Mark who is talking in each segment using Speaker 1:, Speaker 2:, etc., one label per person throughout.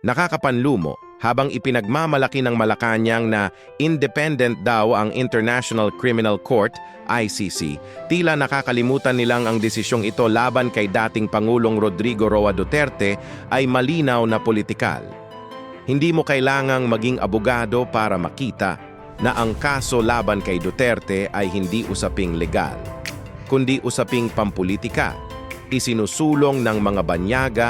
Speaker 1: Nakakapanlumo habang ipinagmamalaki ng Malacanang na independent daw ang International Criminal Court, ICC, tila nakakalimutan nilang ang desisyong ito laban kay dating Pangulong Rodrigo Roa Duterte ay malinaw na politikal. Hindi mo kailangang maging abogado para makita na ang kaso laban kay Duterte ay hindi usaping legal, kundi usaping pampolitika, isinusulong ng mga banyaga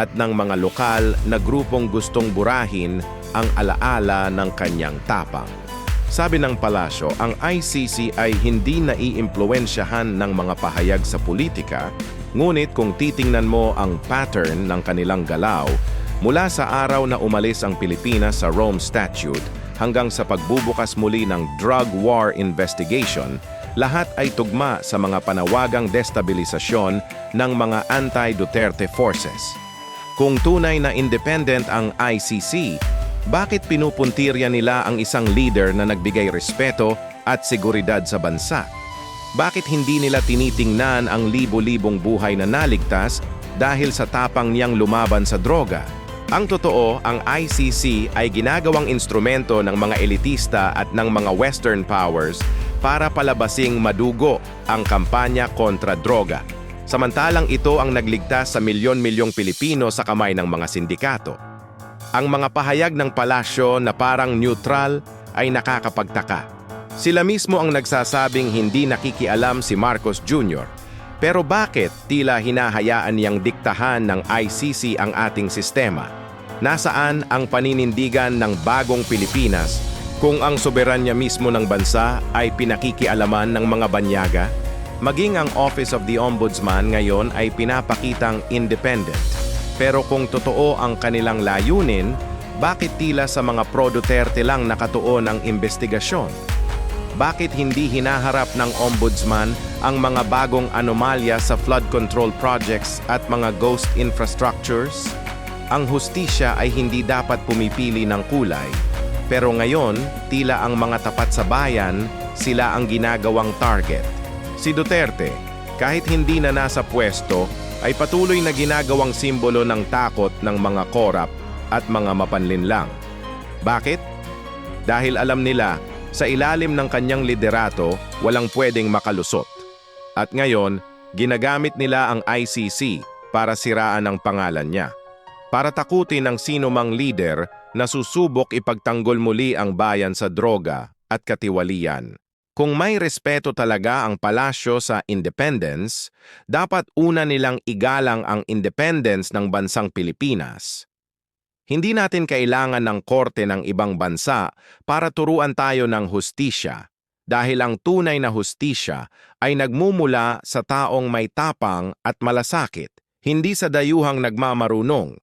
Speaker 1: at ng mga lokal na grupong gustong burahin ang alaala ng kanyang tapang. Sabi ng palasyo, ang ICC ay hindi naiimpluensyahan ng mga pahayag sa politika, ngunit kung titingnan mo ang pattern ng kanilang galaw, mula sa araw na umalis ang Pilipinas sa Rome Statute hanggang sa pagbubukas muli ng drug war investigation, lahat ay tugma sa mga panawagang destabilisasyon ng mga anti-Duterte forces. Kung tunay na independent ang ICC, bakit pinupuntirya nila ang isang leader na nagbigay respeto at seguridad sa bansa? Bakit hindi nila tinitingnan ang libo-libong buhay na naligtas dahil sa tapang niyang lumaban sa droga? Ang totoo, ang ICC ay ginagawang instrumento ng mga elitista at ng mga Western powers para palabasing madugo ang kampanya kontra droga. Samantalang ito ang nagligtas sa milyon-milyong Pilipino sa kamay ng mga sindikato. Ang mga pahayag ng palasyo na parang neutral ay nakakapagtaka. Sila mismo ang nagsasabing hindi nakikialam si Marcos Jr. Pero bakit tila hinahayaan niyang diktahan ng ICC ang ating sistema? Nasaan ang paninindigan ng bagong Pilipinas kung ang soberanya mismo ng bansa ay pinakikialaman ng mga banyaga? Maging ang Office of the Ombudsman ngayon ay pinapakitang independent. Pero kung totoo ang kanilang layunin, bakit tila sa mga pro-Duterte lang nakatuon ang investigasyon? Bakit hindi hinaharap ng Ombudsman ang mga bagong anomalya sa flood control projects at mga ghost infrastructures? Ang hustisya ay hindi dapat pumipili ng kulay, pero ngayon, tila ang mga tapat sa bayan, sila ang ginagawang target. Si Duterte, kahit hindi na nasa pwesto, ay patuloy na ginagawang simbolo ng takot ng mga korap at mga mapanlinlang. Bakit? Dahil alam nila, sa ilalim ng kanyang liderato, walang pwedeng makalusot. At ngayon, ginagamit nila ang ICC para siraan ang pangalan niya. Para takutin ang sino mang leader na susubok ipagtanggol muli ang bayan sa droga at katiwalian. Kung may respeto talaga ang palasyo sa independence, dapat una nilang igalang ang independence ng bansang Pilipinas. Hindi natin kailangan ng korte ng ibang bansa para turuan tayo ng hustisya dahil ang tunay na hustisya ay nagmumula sa taong may tapang at malasakit, hindi sa dayuhang nagmamarunong